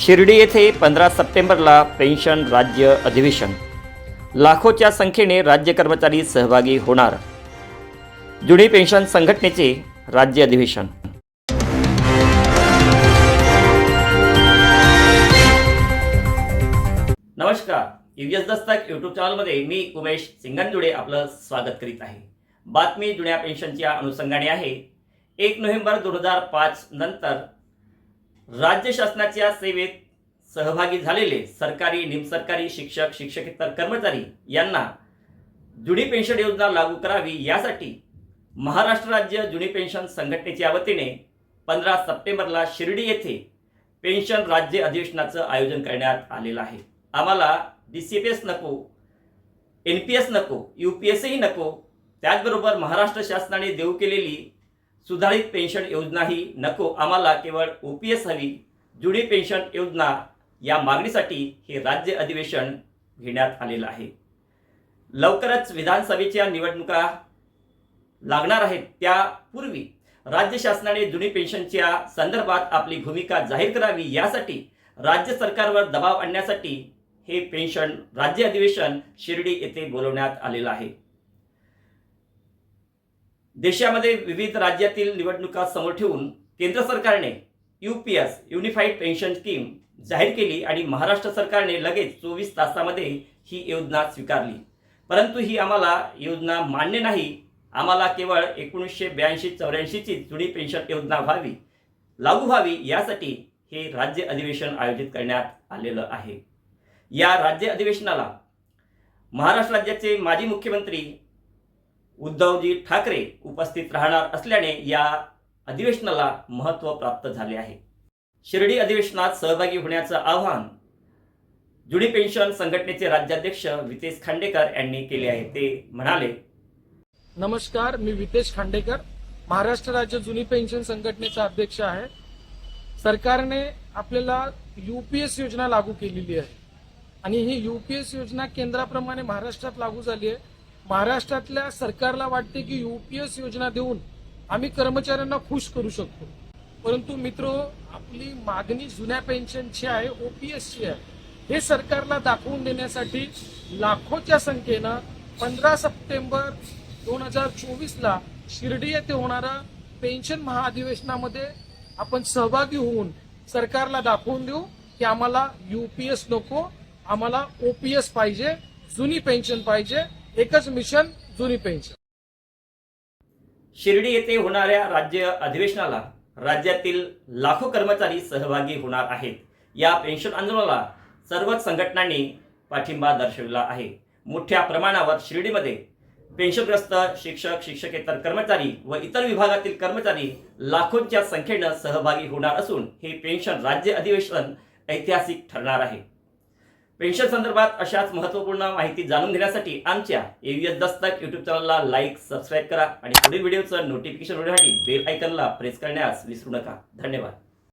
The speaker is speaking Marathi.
शिर्डी येथे पंधरा सप्टेंबरला पेन्शन राज्य अधिवेशन. लाखोच्या संख्येने राज्य कर्मचारी सहभागी होणार. जुनी पेन्शन संघटनेचे राज्य अधिवेशन. नमस्कार. युएस दस्तक यूट्यूब चॅनलमध्ये मी उमेश सिंगनजुडे आपलं स्वागत करीत आहे. बातमी जुन्या पेन्शनच्या अनुषंगाने आहे. एक नोव्हेंबर दोन हजार पाच नंतर राज्य शासनाच्या सेवेत सहभागी झालेले सरकारी निमसरकारी शिक्षक शिक्षकेतर कर्मचारी यांना जुनी पेन्शन योजना लागू करावी यासाठी महाराष्ट्र राज्य जुनी पेन्शन संघटनेच्या वतीने पंधरा सप्टेंबरला शिर्डी येथे पेन्शन राज्य अधिवेशनाचं आयोजन करण्यात आलेलं आहे. आम्हाला डी सी पी एस नको एन पी एस नको यू पी एसही नको त्याचबरोबर महाराष्ट्र शासनाने देऊ केलेली सुधारित पेन्शन योजनाही नको आम्हाला केवळ ओ पी एस हवी जुनी पेन्शन योजना या मागणीसाठी हे राज्य अधिवेशन घेण्यात आलेलं आहे. लवकरच विधानसभेच्या निवडणुका लागणार आहेत. त्यापूर्वी राज्य शासनाने जुनी पेन्शनच्या संदर्भात आपली भूमिका जाहीर करावी यासाठी राज्य सरकारवर दबाव आणण्यासाठी हे पेन्शन राज्य अधिवेशन शिर्डी येथे बोलवण्यात आलेलं आहे. देशामध्ये विविध राज्यातील निवडणुका समोर ठेवून केंद्र सरकारने U P S unified pension scheme जाहीर केली आणि महाराष्ट्र सरकारने लगेच चोवीस तासामध्ये ही योजना स्वीकारली. परंतु ही आम्हाला योजना मान्य नाही. आम्हाला केवळ एकोणीसशे ब्याऐंशी चौऱ्याऐंशीची जुनी पेन्शन योजना व्हावी लागू व्हावी यासाठी हे राज्य अधिवेशन आयोजित करण्यात आलेलं आहे. या राज्य अधिवेशनाला महाराष्ट्र राज्याचे माजी मुख्यमंत्री उद्धवजी ठाकरे उपस्थित राहणार असल्याने या अधिवेशनाला महत्त्व प्राप्त झाले आहे. शिर्डी अधिवेशनात सहभागी होण्याचं आवाहन जुडी पेन्शन संघटनेचे राज्याध्यक्ष वितेश खांडेकर यांनी केले आहे. ते म्हणाले नमस्कार मी वितेश खांडेकर महाराष्ट्र राज्य जुनी पेन्शन संघटनेचा अध्यक्ष आहे. सरकारने आपल्याला युपीएस योजना लागू केलेली आहे. आणि ही युपीएस योजना केंद्राप्रमाणे महाराष्ट्रात लागू झाली आहे. महाराष्ट्रातल्या सरकारला वाटते की युपीएस योजना देऊन आम्ही कर्मचाऱ्यांना खुश करू शकतो. परंतु मित्र आपली मागणी जुन्या पेन्शनची आहे ओपीएसची आहे. हे सरकारला दाखवून देण्यासाठी लाखोच्या संख्येनं पंधरा सप्टेंबर दोन हजार चोवीसला शिर्डी येथे होणारा पेन्शन महाअधिवेशनामध्ये आपण सहभागी होऊन सरकारला दाखवून देऊ की आम्हाला युपीएस नको आम्हाला ओपीएस पाहिजे जुनी पेन्शन पाहिजे एकच मिशन जुनी पेन्शन. शिर्डी येथे होणाऱ्या राज्य अधिवेशनाला राज्यातील लाखो कर्मचारी सहभागी होणार आहेत. या पेन्शन आंदोलनाला सर्वच संघटनांनी पाठिंबा दर्शविला आहे. मोठ्या प्रमाणावर शिर्डीमध्ये पेन्शनग्रस्त शिक्षक शिक्षकेतर कर्मचारी व इतर विभागातील कर्मचारी लाखोंच्या संख्येनं सहभागी होणार असून हे पेन्शन राज्य अधिवेशन ऐतिहासिक ठरणार आहे. पेन्शन संदर्भात अशाच महत्त्वपूर्ण माहिती जाणून घेण्यासाठी आमच्या एव्हीएस दस्तक यूट्यूब चॅनलला लाईक सबस्क्राईब करा आणि पुढील व्हिडिओचं नोटिफिकेशन होण्यासाठी बेल आयकनला प्रेस करण्यास विसरू नका. धन्यवाद.